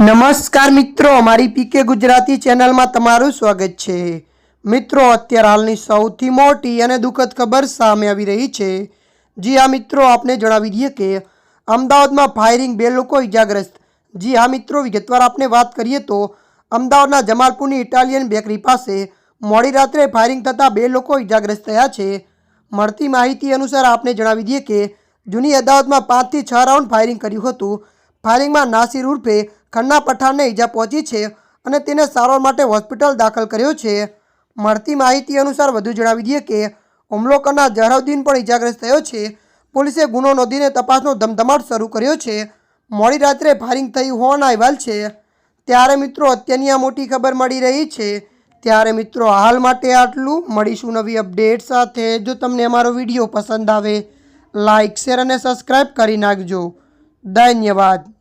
નમસ્કાર મિત્રો મારી પીકે ગુજરાતી ચેનલમાં તમારું સ્વાગત છે. મિત્રો, અત્યારે હાલની સૌથી મોટી અને દુઃખદ ખબર સામે આવી રહી છે. જી હા મિત્રો, આપને જણાવી દઈએ કે અમદાવાદમાં ફાયરિંગ બે લોકો ઇજાગ્રસ્ત. જી હા મિત્રો, વિગતવાર આપણે વાત કરીએ તો અમદાવાદના જમાલપુરની ઇટાલિયન બેકરી પાસે મોડી રાત્રે ફાયરિંગ થતાં બે લોકો ઇજાગ્રસ્ત થયા છે. મળતી માહિતી અનુસાર આપને જણાવી દઈએ કે જૂની અદાવતમાં પાંચથી છ રાઉન્ડ ફાયરિંગ કર્યું હતું. ફાયરિંગમાં નાસિર ઉર્ફે ખન્ના પઠાણને ઈજા પહોંચી છે અને તેને સારવાર માટે હોસ્પિટલ દાખલ કર્યો છે. મળતી માહિતી અનુસાર વધુ જણાવી દઈએ કે, હુમલો કરનાર ઝહરાઉદ્દીન પણ ઈજાગ્રસ્ત થયો છે. પોલીસે ગુનો નોંધીને તપાસનો ધમધમાટ શરૂ કર્યો છે. મોડી રાત્રે ફાયરિંગ થયું હોવાના અહેવાલ છે. ત્યારે મિત્રો અત્યારની આ મોટી ખબર મળી રહી છે. ત્યારે મિત્રો હાલ માટે આટલું. મળીશું નવી અપડેટ સાથે. જો તમને અમારો વીડિયો પસંદ આવે લાઇક શેર અને સબસ્ક્રાઈબ કરી નાખજો. ધન્યવાદ.